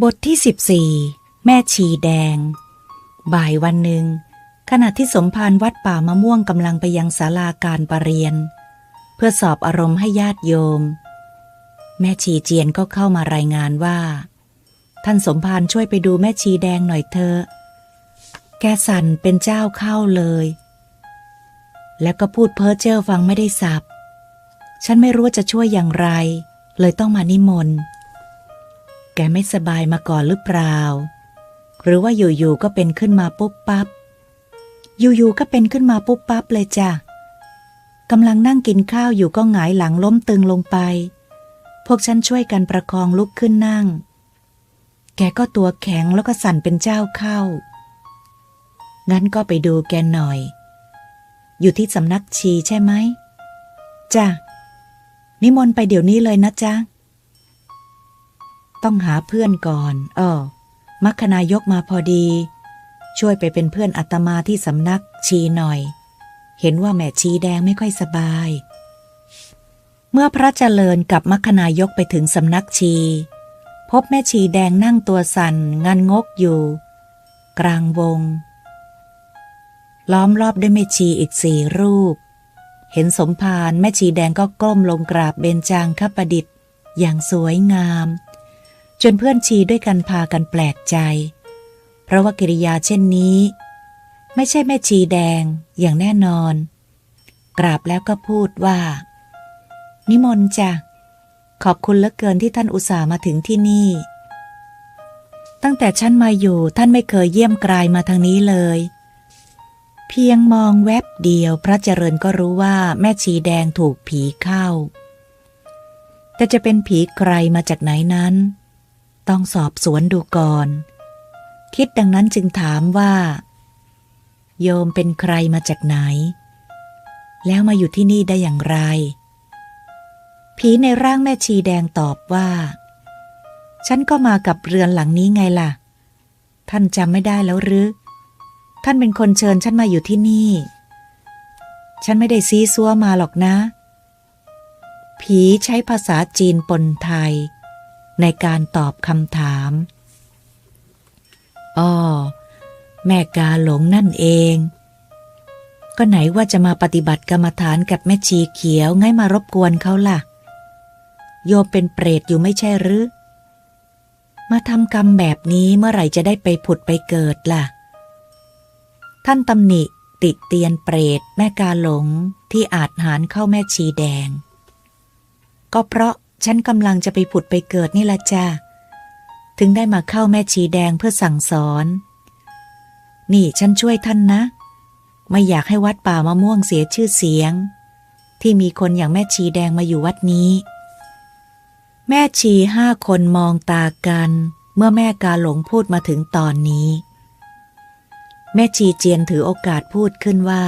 บทที่สิบสี่แม่ชีแดง บ่ายวันหนึ่ง ขณะที่สมภารวัดป่ามะม่วงกำลังไปยังศาลาการประเรียน เพื่อสอบอารมณ์ให้ญาติโยม แม่ชีเจียนก็เข้ามารายงานว่า ท่านสมภารช่วยไปดูแม่ชีแดงหน่อยเถอะแกสั่นเป็นเจ้าเข้าเลย แล้วก็พูดเพ้อเจ้อฟังไม่ได้สับฉันไม่รู้จะช่วยอย่างไร เลยต้องมานิมนต์ ไม่สบายมาก่อนหรือเปล่า หรือว่าอยู่ๆก็เป็นขึ้นมาปุ๊บปั๊บอยู่ๆก็เป็นขึ้นมาปุ๊บปั๊บเลยจ้ะกำลังนั่งกินข้าวอยู่ก็หงายหลังล้มตึงลงไป พวกฉันช่วยกันประคองลุกขึ้นนั่ง แกก็ตัวแข็งแล้วก็สั่นเป็นเจ้าเข้า งั้นก็ไปดูแกหน่อย อยู่ที่สำนักชีใช่ไหมจ้ะนิมนต์ไปเดี๋ยวนี้เลยนะจ๊ะ ต้องหาเพื่อนก่อนอ้อมัคคณายกมาพอดี ช่วยไปเป็นเพื่อนอาตมาที่สำนักชีหน่อย เห็นว่าแม่ชีแดงไม่ค่อยสบาย เมื่อพระเจริญกับมัคคณายกไปถึงสำนักชี พบแม่ชีแดงนั่งตัวสั่นงันงกอยู่ กลางวง ล้อมรอบด้วยแม่ชีอีกสี่รูป เห็นสมภารแม่ชีแดงก็ก้มลงกราบเบญจางคประดิษฐ์ อย่างสวยงาม จนเพื่อนชีด้วยกันพากันแปลกใจ เพราะว่ากิริยาเช่นนี้ ไม่ใช่แม่ชีแดงอย่างแน่นอน กราบแล้วก็พูดว่า นิมนต์จ้ะขอบคุณเหลือเกินที่ท่านอุตส่าห์มาถึงที่นี่ ตั้งแต่ฉันมาอยู่ท่านไม่เคยเยี่ยมกลายมาทางนี้เลย เพียงมองแวบเดียวพระเจริญก็รู้ว่าแม่ชีแดงถูกผีเข้า แต่จะเป็นผีใครมาจากไหนนั้น ต้องสอบสวนดูก่อน คิดดังนั้นจึงถามว่า โยมเป็นใครมาจากไหน แล้วมาอยู่ที่นี่ได้อย่างไร ผีในร่างแม่ชีแดงตอบว่า ฉันก็มากับเรือนหลังนี้ไงล่ะ ท่านจำไม่ได้แล้วหรือ ท่านเป็นคนเชิญฉันมาอยู่ที่นี่ ฉันไม่ได้ซีซัวมาหรอกนะ ผีใช้ภาษาจีนปนไทย ในการตอบคำถามอ๋อแม่กาหลงนั่นเอง ก็ไหนว่าจะมาปฏิบัติกรรมฐานกับแม่ชีเขียวง่ายมารบกวนเขาล่ะ โยมเป็นเปรตอยู่ไม่ใช่หรือ มาทำกรรมแบบนี้เมื่อไหร่จะได้ไปผุดไปเกิดล่ะ ท่านตำหนิติเตียนเปรตแม่กาหลงที่อาจหารเข้าแม่ชีแดง ก็เพราะ ฉันกำลังจะไปผุดไปเกิดนี่ละจ้าถึงได้มาเข้าแม่ชีแดงเพื่อสั่งสอน นี่ฉันช่วยท่านนะ ไม่อยากให้วัดป่ามะม่วงเสียชื่อเสียง ที่มีคนอย่างแม่ชีแดงมาอยู่วัดนี้ แม่ชีห้าคนมองตากัน เมื่อแม่กาหลงพูดมาถึงตอนนี้ แม่ชีเจียนถือโอกาสพูดขึ้นว่า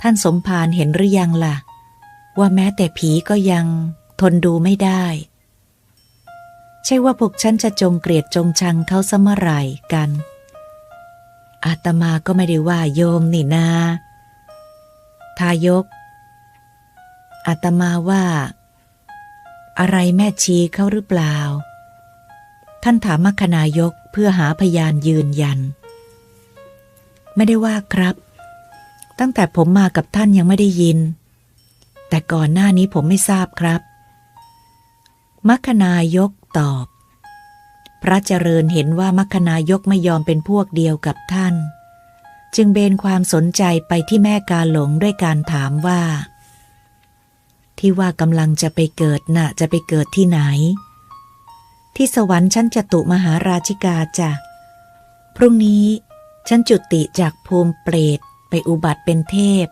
ท่านสมภารเห็นหรือยังล่ะ ว่าแม้แต่ผีก็ยัง ทนดูไม่ได้ ใช่ว่าพวกฉันจะจงเกลียดจงชังเขาสมอไรกัน อาตมาก็ไม่ได้ว่าโยมนี่นาทายก อาตมาว่า อะไรแม่ชีเขาหรือเปล่า ท่านถามมัคคณายกเพื่อหาพยานยืนยัน ไม่ได้ว่าครับ ตั้งแต่ผมมากับท่านยังไม่ได้ยิน แต่ก่อนหน้านี้ผมไม่ทราบครับ มัคคณายกตอบ พระเจริญเห็นว่ามัคคณายกไม่ยอมเป็นพวกเดียวกับท่าน จึงเบนความสนใจไปที่แม่กาหลงด้วยการถามว่า ที่ว่ากำลังจะไปเกิดน่ะจะไปเกิดที่ไหน ที่สวรรค์ชั้นจตุมหาราชิกาจ้ะพรุ่งนี้ฉันจุติจากภูมิเปรตไปอุบัติเป็นเทพ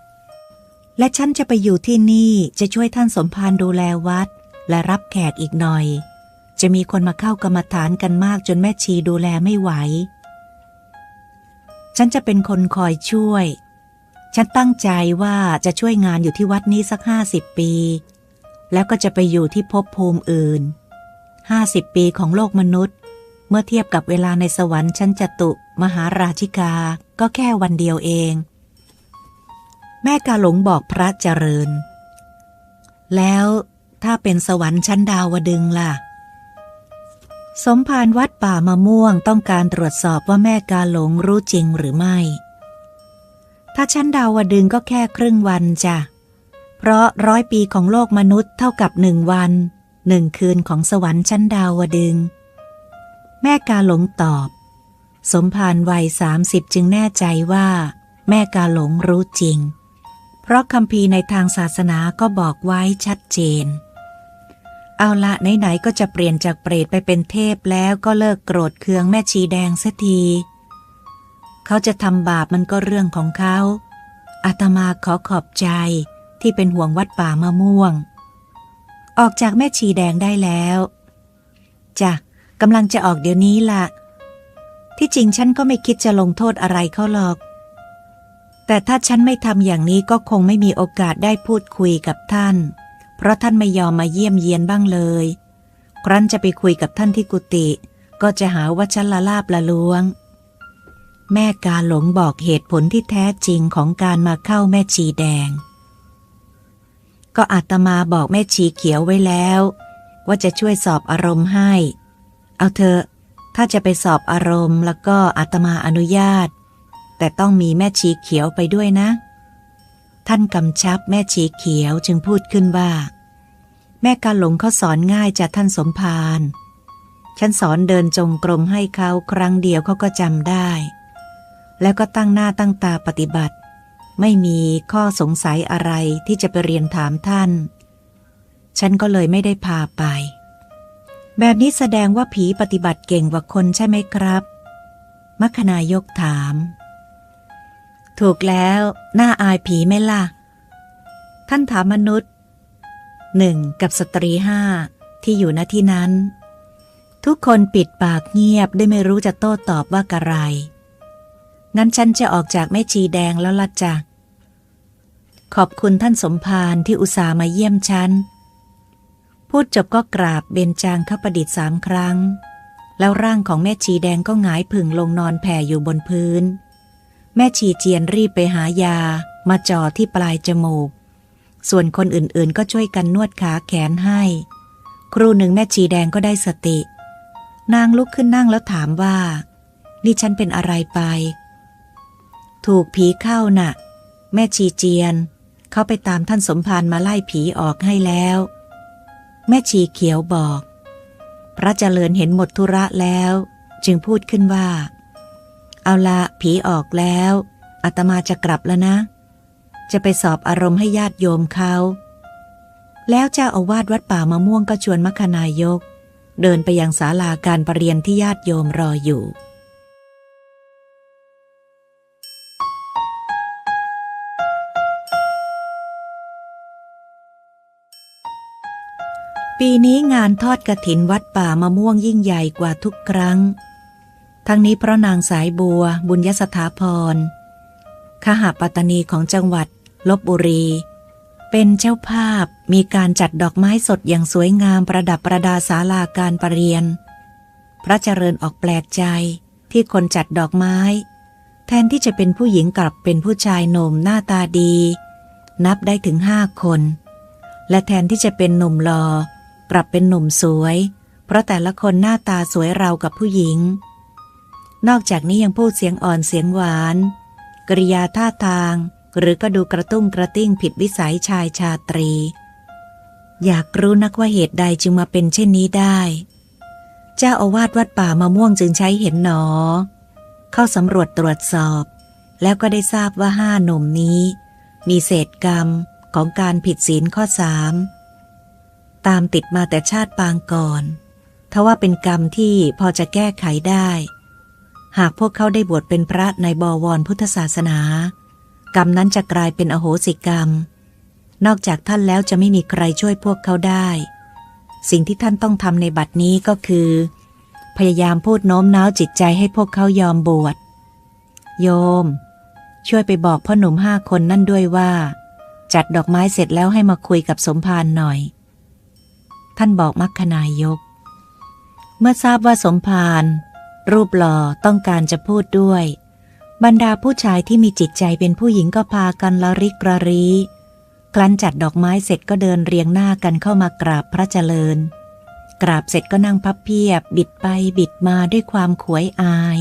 และฉันจะไปอยู่ที่นี่จะช่วยท่านสมภารดูแลวัด และรับแขกอีกหน่อย จะมีคนมาเข้ากรรมฐานกันมากจนแม่ชีดูแลไม่ไหว ฉันจะเป็นคนคอยช่วย ฉันตั้งใจว่าจะช่วยงานอยู่ที่วัดนี้สักห้าสิบปี แล้วก็จะไปอยู่ที่ภพภูมิอื่นห้าสิบปีของโลกมนุษย์ เมื่อเทียบกับเวลาในสวรรค์ชั้นจตุมหาราชิกาก็แค่วันเดียวเอง แม่กาหลงบอกพระเจริญ แล้ว ถ้าเป็นสวรรค์ชั้นดาวดึงล่ะ สมภารวัดป่ามะม่วงต้องการตรวจสอบว่าแม่กาหลงรู้จริงหรือไม่ ถ้าฉันดาวดึงก็แค่ครึ่งวันจ้ะ เพราะร้อยปีของโลกมนุษย์เท่ากับหนึ่งวันหนึ่งคืนของสวรรค์ชั้นดาวดึง แม่กาหลงตอบ สมภารวัยสามสิบจึงแน่ใจว่า แม่กาหลงรู้จริง เพราะคำพีในทางศาสนาก็บอกไว้ชัดเจน เอาละไหนๆก็จะเปลี่ยนจากเปรตไปเป็นเทพแล้วก็เลิกโกรธเคืองแม่ชีแดงเสักที เขาจะทำบาปมันก็เรื่องของเขาอาตมาขอขอบใจที่เป็นห่วงวัดป่ามะม่วง ออกจากแม่ชีแดงได้แล้วจ้ะกำลังจะออกเดี๋ยวนี้ละที่จริงฉันก็ไม่คิดจะลงโทษอะไรเขาหรอก แต่ถ้าฉันไม่ทำอย่างนี้ก็คงไม่มีโอกาสได้พูดคุยกับท่าน เพราะท่านไม่ยอมมาเยี่ยมเยียนบ้างเลย ครั้นจะไปคุยกับท่านที่กุฏิก็จะหาว่าฉันละลาบละลวง แม่กาหลงบอกเหตุผลที่แท้จริงของการมาเข้าแม่ชีแดง ก็อาตมาบอกแม่ชีเขียวไว้แล้ว ว่าจะช่วยสอบอารมณ์ให้ เอาเถอะถ้าจะไปสอบอารมณ์แล้วก็อาตมาอนุญาต แต่ต้องมีแม่ชีเขียวไปด้วยนะ ท่านกำชับแม่ชีเขียวจึงพูดขึ้นว่า แม่กาหลงเขาสอนง่ายจากท่านสมภารฉันสอนเดินจงกรมให้เขาครั้งเดียวเขาก็จำได้ แล้วก็ตั้งหน้าตั้งตาปฏิบัติ ไม่มีข้อสงสัยอะไรที่จะไปเรียนถามท่าน ฉันก็เลยไม่ได้พาไป แบบนี้แสดงว่าผีปฏิบัติเก่งกว่าคนใช่ไหมครับ มัคคณายกถาม ถูกแล้ว น่าอายผีไหมล่ะ ท่านถามมนุษย์หนึ่งกับสตรีห้าที่อยู่ณที่นั้น ทุกคนปิดปากเงียบได้ไม่รู้จะโต้ตอบว่ากะไร งั้นฉันจะออกจากแม่ชีแดงแล้วละจ้ะขอบคุณท่านสมภารที่อุตส่าห์มาเยี่ยมฉัน พูดจบก็กราบเบญจางข้าประดิษฐ์สามครั้ง แล้วร่างของแม่ชีแดงก็หงายผึ่งลงนอนแผ่อยู่บนพื้น แม่ชีเจียนรีบไปหายา มาจ่อที่ปลายจมูก ส่วนคนอื่นๆก็ช่วยกันนวดขาแขนให้ ครูหนึ่งแม่ชีแดงก็ได้สติ นางลุกขึ้นนั่งแล้วถามว่า นี่ฉันเป็นอะไรไป ถูกผีเข้าน่ะ แม่ชีเจียน เขาไปตามท่านสมภารมาไล่ผีออกให้แล้ว แม่ชีเขียวบอก พระเจริญเห็นหมดธุระแล้ว จึงพูดขึ้นว่า เอาละผีออกแล้วอาตมาจะกลับแล้วนะ จะไปสอบอารมณ์ให้ญาติโยมเขาแล้วเจ้าอาวาสวัดป่ามะม่วงก็ชวนมัคคณายก เดินไปยังศาลาการประเรียนที่ญาติโยมรออยู่ ปีนี้งานทอดกระถินวัดป่ามะม่วงยิ่งใหญ่กว่าทุกครั้ง ทั้งนี้เพราะนางสายบัว บุญยสถาพรขหาปัตตานีของจังหวัดลบบุรี เป็นเจ้าภาพมีการจัดดอกไม้สดอย่างสวยงามประดับประดาศาลาการประเรียน พระเจริญออกแปลกใจที่คนจัดดอกไม้ แทนที่จะเป็นผู้หญิงกลับเป็นผู้ชายหนุ่มหน้าตาดี นับได้ถึงห้าคน และแทนที่จะเป็นหนุ่มรอกลับเป็นหนุ่มสวย เพราะแต่ละคนหน้าตาสวยราวกับผู้หญิง นอกจากนี้ยังพูดเสียงอ่อนเสียงหวาน กริยาท่าทาง หรือก็ดูกระตุ้งกระติ้งผิดวิสัยชายชาตรี อยากรู้นักว่าเหตุใดจึงมาเป็นเช่นนี้ได้ เจ้าอาวาสวัดป่ามะม่วงจึงใช้เห็นหนอ เข้าสำรวจตรวจสอบ แล้วก็ได้ทราบว่าห้าหนุ่มนี้ มีเศษกรรมของการผิดศีลข้อสามตามติดมาแต่ชาติปางก่อน ทว่าเป็นกรรมที่พอจะแก้ไขได้ หากพวกเขาได้บวชเป็นพระในบวรพุทธศาสนา กรรมนั้นจะกลายเป็นอโหสิกรรม นอกจากท่านแล้วจะไม่มีใครช่วยพวกเขาได้ สิ่งที่ท่านต้องทำในบัดนี้ก็คือ พยายามพูดโน้มน้าวจิตใจให้พวกเขายอมบวช โยม ช่วยไปบอกพ่อหนุ่มห้าคนนั่นด้วยว่า จัดดอกไม้เสร็จแล้วให้มาคุยกับสมภารหน่อย ท่านบอกมัคคนายก เมื่อทราบว่าสมภาร รูปหล่อต้องการจะพูดด้วย บรรดาผู้ชายที่มีจิตใจเป็นผู้หญิงก็พากันละริกระรีคลั้นจัดดอกไม้เสร็จก็เดินเรียงหน้ากันเข้ามากราบพระเจริญ กราบเสร็จก็นั่งพับเพียบ บิดไปบิดมาด้วยความขวยอาย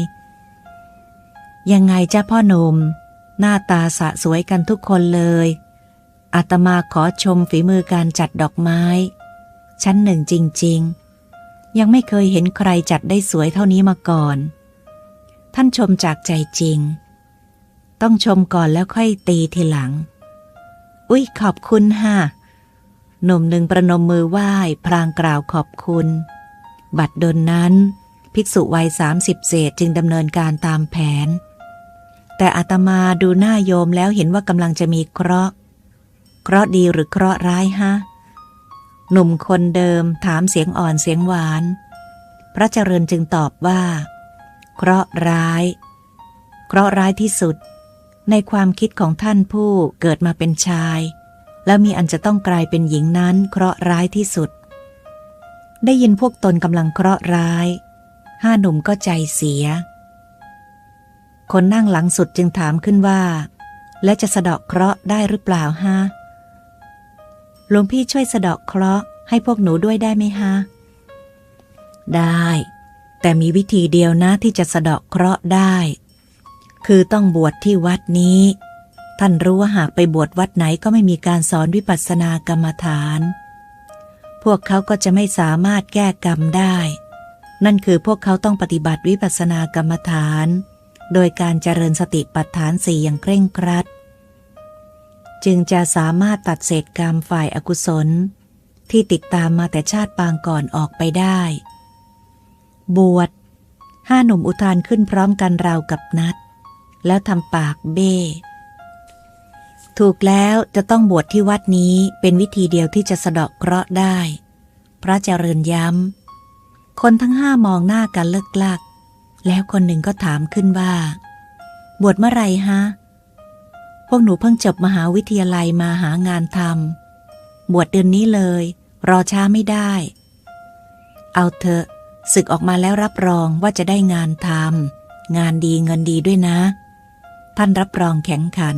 ยังไงจ้าพ่อหนุ่มหน้าตาสะสวยกันทุกคนเลยอาตมาขอชมฝีมือการจัดดอกไม้ ชั้นหนึ่งจริง ๆ ยังไม่เคยเห็นใครจัดได้สวยเท่านี้มาก่อน ท่านชมจากใจจริง ต้องชมก่อนแล้วค่อยตีทีหลัง อุ๊ย ขอบคุณฮะหนุ่มหนึ่งประนมมือไหว้พรางกล่าวขอบคุณ บัดดลนั้น ภิกษุวัยสามสิบเศษจึงดำเนินการตามแผน แต่อาตมาดูหน้าโยมแล้วเห็นว่ากำลังจะมีเคราะห์เคราะห์ดีหรือเคราะห์ร้ายฮะ หนุ่มคนเดิมถามเสียงอ่อนเสียงหวาน พระเจริญจึงตอบว่า เคราะห์ร้าย เคราะห์ร้ายที่สุด ในความคิดของท่านผู้เกิดมาเป็นชาย แล้วมีอันจะต้องกลายเป็นหญิงนั้น เคราะห์ร้ายที่สุด ได้ยินพวกตนกำลังเคราะห์ร้าย ห้าหนุ่มก็ใจเสีย คนนั่งหลังสุดจึงถามขึ้นว่า และจะสะเดาะเคราะห์ได้หรือเปล่าฮะ หลวงพี่ช่วยสะเดาะเคราะห์ให้พวกหนูด้วยได้ไหมฮะ ได้ แต่มีวิธีเดียวนะที่จะสะเดาะเคราะห์ได้ คือต้องบวชที่วัดนี้ ท่านรู้ว่าหากไปบวชวัดไหนก็ไม่มีการสอนวิปัสสนากรรมฐาน พวกเขาก็จะไม่สามารถแก้กรรมได้ นั่นคือพวกเขาต้องปฏิบัติวิปัสสนากรรมฐาน โดยการเจริญสติปัฏฐานสี่อย่างเคร่งครัด จึงจะสามารถตัดเศษกรรมฝ่ายอากุศล ที่ติดตามมาแต่ชาติปางก่อนออกไปได้ บวชห้าหนุ่มอุทานขึ้นพร้อมกันราวกับนัด แล้วทำปากเบ้ถูกแล้วจะต้องบวชที่วัดนี้เป็นวิธีเดียวที่จะสะเดาะเคราะห์ได้ พระเจริญย้ำ คนทั้งห้ามองหน้ากันเลิกลัก แล้วคนหนึ่งก็ถามขึ้นว่า บวชเมื่อไรฮะ พวกหนูเพิ่งจบมหาวิทยาลัยมาหางานทำ บวชเดือนนี้เลย รอช้าไม่ได้ เอาเถอะศึกออกมาแล้วรับรองว่าจะได้งานทำ งานดีเงินดีด้วยนะ ท่านรับรองแข็งขัน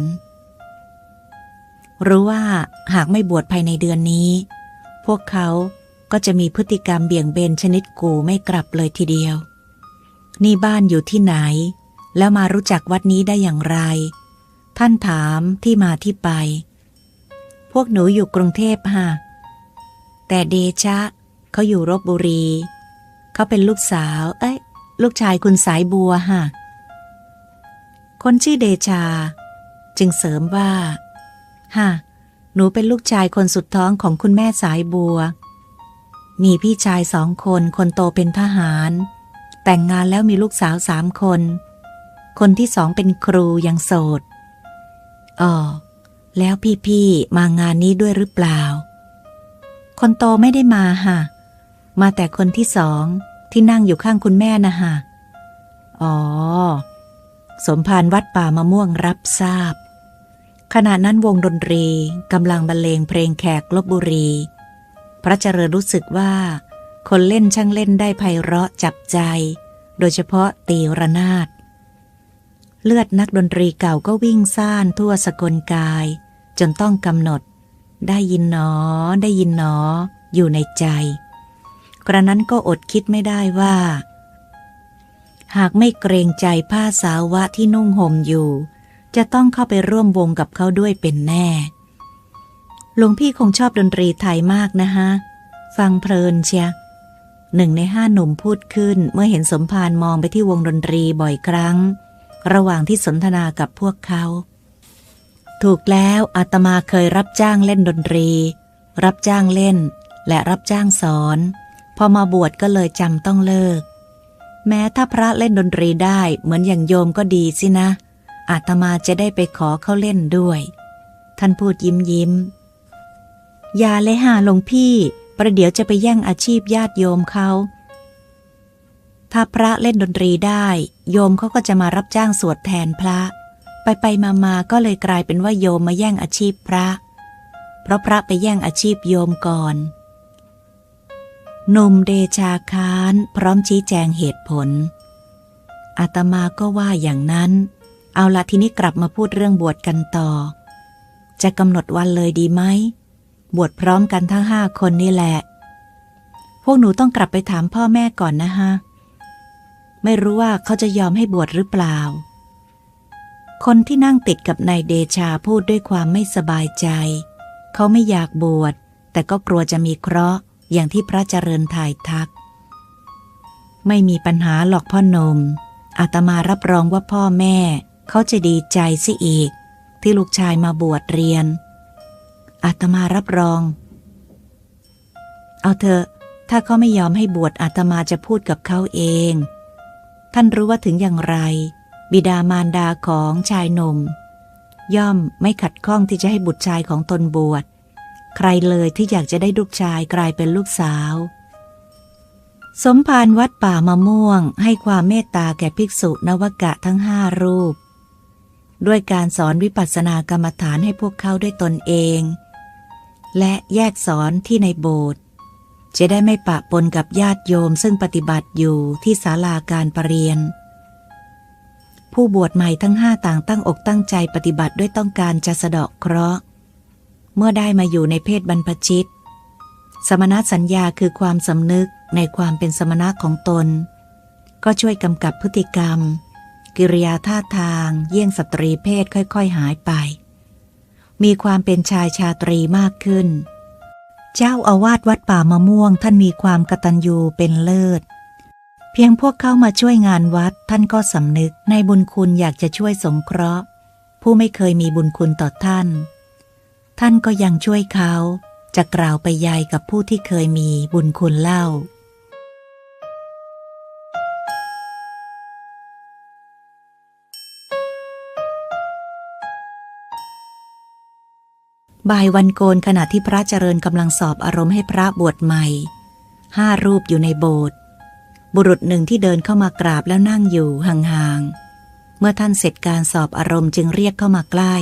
รู้ว่าหากไม่บวชภายในเดือนนี้ พวกเขาก็จะมีพฤติกรรมเบี่ยงเบนชนิดกูไม่กลับเลยทีเดียว นี่บ้านอยู่ที่ไหน แล้วมารู้จักวัดนี้ได้อย่างไร ท่านถามที่มาที่ไป พวกหนูอยู่กรุงเทพฮะแต่เดชะเขาอยู่รบบุรี เขาเป็นลูกสาว เอ้ย ลูกชายคุณสายบัวฮะคนชื่อเดชา จึงเสริมว่าฮะหนูเป็นลูกชายคนสุดท้องของคุณแม่สายบัว มีพี่ชายสองคน คนโตเป็นทหาร แต่งงานแล้วมีลูกสาวสามคน คนที่สองเป็นครูยังโสด อ๋อแล้วพี่ๆมางานนี้ด้วยหรือเปล่า คนโตไม่ได้มาฮะมาแต่คนที่สองที่นั่งอยู่ข้างคุณแม่นะฮะ อ๋อ สมภารวัดป่ามะม่วงรับทราบ ขณะนั้นวงดนตรีกำลังบรรเลงเพลงแขกลบบุรี พระเจริญรู้สึกว่า คนเล่นช่างเล่นได้ไพเราะจับใจ โดยเฉพาะตีระนาด เลือดนักดนตรีเก่าก็วิ่งซ่านทั่วสกลกาย จนต้องกำหนด ได้ยินหนอ ได้ยินหนอ อยู่ในใจ กระนั้นก็อดคิดไม่ได้ว่า หากไม่เกรงใจผ้าสาวะที่นุ่งห่มอยู่ จะต้องเข้าไปร่วมวงกับเขาด้วยเป็นแน่หลวงพี่คงชอบดนตรีไทยมากนะฮะ ฟังเพลินเชียหนึ่งในห้าหนุ่มพูดขึ้นเมื่อเห็นสมภารมองไปที่วงดนตรีบ่อยครั้ง ระหว่างที่สนทนากับพวกเขา ถูกแล้วอาตมาเคยรับจ้างเล่นดนตรี รับจ้างเล่น และรับจ้างสอน พอมาบวชก็เลยจำต้องเลิก แม้ถ้าพระเล่นดนตรีได้เหมือนอย่างโยมก็ดีสินะ อาตมาจะได้ไปขอเขาเล่นด้วย ท่านพูดยิ้มยิ้มอย่าเลยหาหลวงพี่ ประเดี๋ยวจะไปแย่งอาชีพญาติโยมเขา ถ้าพระเล่นดนตรีได้ โยมเขาก็จะมารับจ้างสวดแทนพระ ไปไปมามาก็เลยกลายเป็นว่าโยมมาแย่งอาชีพพระ เพราะพระไปแย่งอาชีพโยมก่อนหนุ่มเดชาคานพร้อมชี้แจงเหตุผล อาตมาก็ว่าอย่างนั้น เอาละทีนี้กลับมาพูดเรื่องบวชกันต่อ จะกำหนดวันเลยดีไหม บวชพร้อมกันทั้งห้าคนนี่แหละ พวกหนูต้องกลับไปถามพ่อแม่ก่อนนะฮะ ไม่รู้ว่าเขาจะยอมให้บวชหรือเปล่า คนที่นั่งติดกับนายเดชาพูดด้วยความไม่สบายใจ เขาไม่อยากบวช แต่ก็กลัวจะมีเคราะห์อย่างที่พระเจริญถ่ายทัก ไม่มีปัญหาหรอกพ่อหนมอาตมารับรองว่าพ่อแม่ เขาจะดีใจสิอีก ที่ลูกชายมาบวชเรียน อาตมารับรอง เอาเถอะ ถ้าเขาไม่ยอมให้บวชอาตมาจะพูดกับเขาเอง ท่านรู้ว่าถึงอย่างไร บิดามารดาของชายหนุ่ม ย่อมไม่ขัดข้องที่จะให้บุตรชายของตนบวช ใครเลยที่อยากจะได้ลูกชายกลายเป็นลูกสาว สมภารวัดป่ามะม่วงให้ความเมตตาแก่ภิกษุนวกะทั้งห้ารูป ด้วยการสอนวิปัสสนากรรมฐานให้พวกเขาด้วยตนเอง และแยกสอนที่ในโบสถ์ จะได้ไม่ปะปนกับญาติโยมซึ่งปฏิบัติอยู่ที่ศาลาการประเรียน ผู้บวชใหม่ทั้งห้าต่างตั้งอกตั้งใจปฏิบัติด้วยต้องการจะสะเดาะเคราะห์ เมื่อได้มาอยู่ในเพศบรรพชิต สมณสัญญาคือความสำนึกในความเป็นสมณะของตน ก็ช่วยกำกับพฤติกรรม กิริยาท่าทางเยี่ยงสตรีเพศค่อยๆหายไป มีความเป็นชายชาตรีมากขึ้น เจ้าอาวาสวัดป่ามะม่วงท่านมีความกตัญญูเป็นเลิศ เพียงพวกเข้ามาช่วยงานวัดท่านก็สำนึกในบุญคุณอยากจะช่วยสงเคราะห์ ผู้ไม่เคยมีบุญคุณต่อท่าน ท่านก็ยังช่วยเขา จะกล่าวไปยายกับผู้ที่เคยมีบุญคุณเล่า บ่ายวันโกนขณะที่พระเจริญกำลังสอบอารมณ์ให้พระบวชใหม่ห้ารูปอยู่ในโบสถ์บุรุษหนึ่งที่เดินเข้ามากราบแล้วนั่งอยู่ห่างๆ เมื่อท่านเสร็จการสอบอารมณ์จึงเรียกเข้ามาใกล้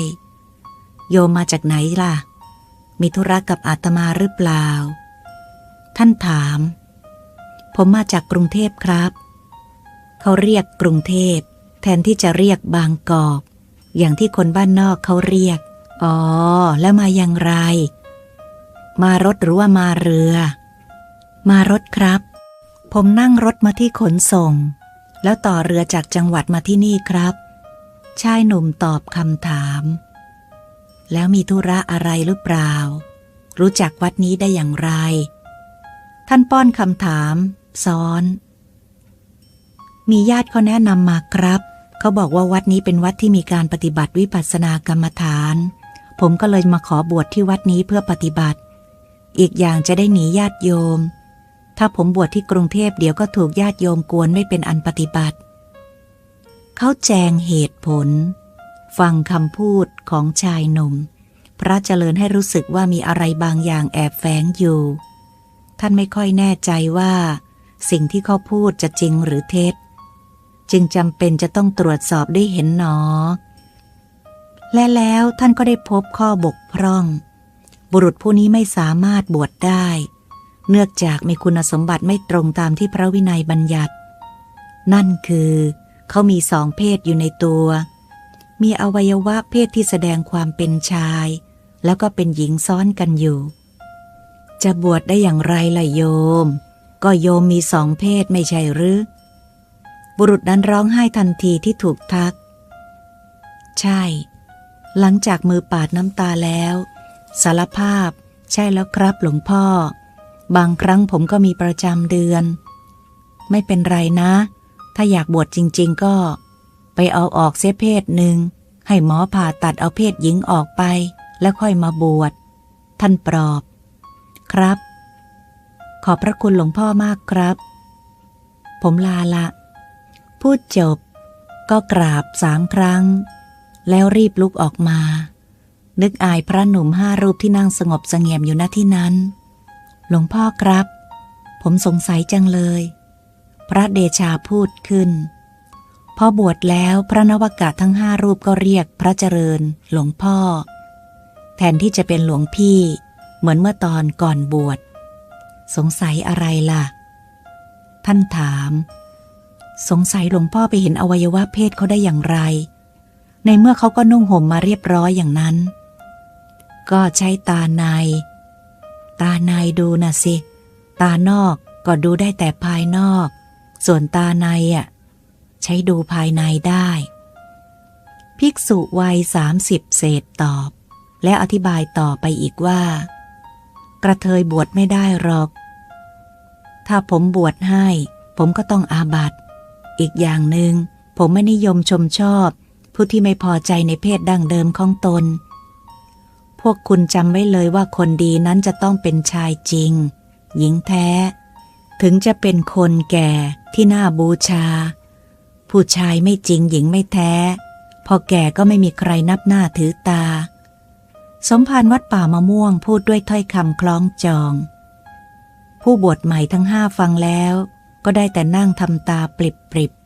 โยมมาจากไหนล่ะ มีธุระกับอาตมาหรือเปล่า ท่านถาม ผมมาจากกรุงเทพครับ เขาเรียกกรุงเทพ แทนที่จะเรียกบางกอก อย่างที่คนบ้านนอกเขาเรียก อ๋อ แล้วมาอย่างไร มารถหรือว่ามาเรือ มารถครับ ผมนั่งรถมาที่ขนส่ง แล้วต่อเรือจากจังหวัดมาที่นี่ครับ ชายหนุ่มตอบคำถาม แล้วมีธุระอะไรหรือเปล่า รู้จักวัดนี้ได้อย่างไร ท่านป้อนคำถาม ซ้อน มีญาติเขาแนะนำมาครับเขาบอกว่าวัดนี้เป็นวัดที่มีการปฏิบัติวิปัสสนากรรมฐาน ผมก็เลยมาขอบวชที่วัดนี้เพื่อปฏิบัติ อีกอย่างจะได้หนีญาติโยม ถ้าผมบวชที่กรุงเทพเดี๋ยวก็ถูกญาติโยมกวนไม่เป็นอันปฏิบัติ เขาแจงเหตุผล ฟังคำพูดของชายหนุ่ม พระเจริญให้รู้สึกว่ามีอะไรบางอย่างแอบแฝงอยู่ ท่านไม่ค่อยแน่ใจว่า สิ่งที่เขาพูดจะจริงหรือเท็จ จึงจำเป็นจะต้องตรวจสอบได้เห็นหนอ และแล้วท่านก็ได้พบข้อบกพร่อง บุรุษผู้นี้ไม่สามารถบวชได้ เนื่องจากมีคุณสมบัติไม่ตรงตามที่พระวินัยบัญญัติ นั่นคือ เขามีสองเพศอยู่ในตัว มีอวัยวะเพศที่แสดงความเป็นชาย แล้วก็เป็นหญิงซ้อนกันอยู่ จะบวชได้อย่างไรล่ะโยม ก็โยมมีสองเพศไม่ใช่หรือ บุรุษนั้นร้องไห้ทันทีที่ถูกทัก ใช่ หลังจากมือปาดน้ำตาแล้ว สารภาพ ใช่แล้วครับหลวงพ่อ บางครั้งผมก็มีประจำเดือน ไม่เป็นไรนะ ถ้าอยากบวชจริง ๆ ก็ ไปเอาออกเสียเพศหนึ่ง ให้หมอผ่าตัดเอาเพศหญิงออกไป แล้วค่อยมาบวช ท่านปลอบ ครับ ขอบพระคุณหลวงพ่อมากครับ ผมลาละ พูดจบ ก็กราบสามครั้ง แล้วรีบลุกออกมา นึกอายพระหนุ่มห้ารูปที่นั่งสงบสงี่ยมอยู่ณที่นั้น หลวงพ่อครับ ผมสงสัยจังเลย พระเดชาพูดขึ้น พอบวชแล้วพระนวกะทั้งห้ารูปก็เรียกพระเจริญ หลวงพ่อ แทนที่จะเป็นหลวงพี่ เหมือนเมื่อตอนก่อนบวช สงสัยอะไรล่ะ ท่านถาม สงสัยหลวงพ่อไปเห็นอวัยวะเพศเขาได้อย่างไร ในเมื่อเขาก็นุ่งห่มมาเรียบร้อยอย่างนั้น ก็ใช้ตาใน ตาในดูนะสิ ตานอกก็ดูได้แต่ภายนอก ส่วนตาในอะใช้ดูภายในได้ ภิกษุวัยสามสิบเศษตอบ และอธิบายต่อไปอีกว่า กระเทยบวชไม่ได้หรอก ถ้าผมบวชให้ ผมก็ต้องอาบัติ อีกอย่างหนึง่งผมไม่นิยมชมชอบ ผู้ที่ไม่พอใจในเพศดั้งเดิมของตน พวกคุณจำไว้เลยว่าคนดีนั้นจะต้องเป็นชายจริง หญิงแท้ ถึงจะเป็นคนแก่ที่น่าบูชา ผู้ชายไม่จริงหญิงไม่แท้ พอแก่ก็ไม่มีใครนับหน้าถือตา สมภารวัดป่ามะม่วงพูดด้วยถ้อยคำคล้องจอง ผู้บวชใหม่ทั้งห้าฟังแล้ว ก็ได้แต่นั่งทำตาปริบปริบๆ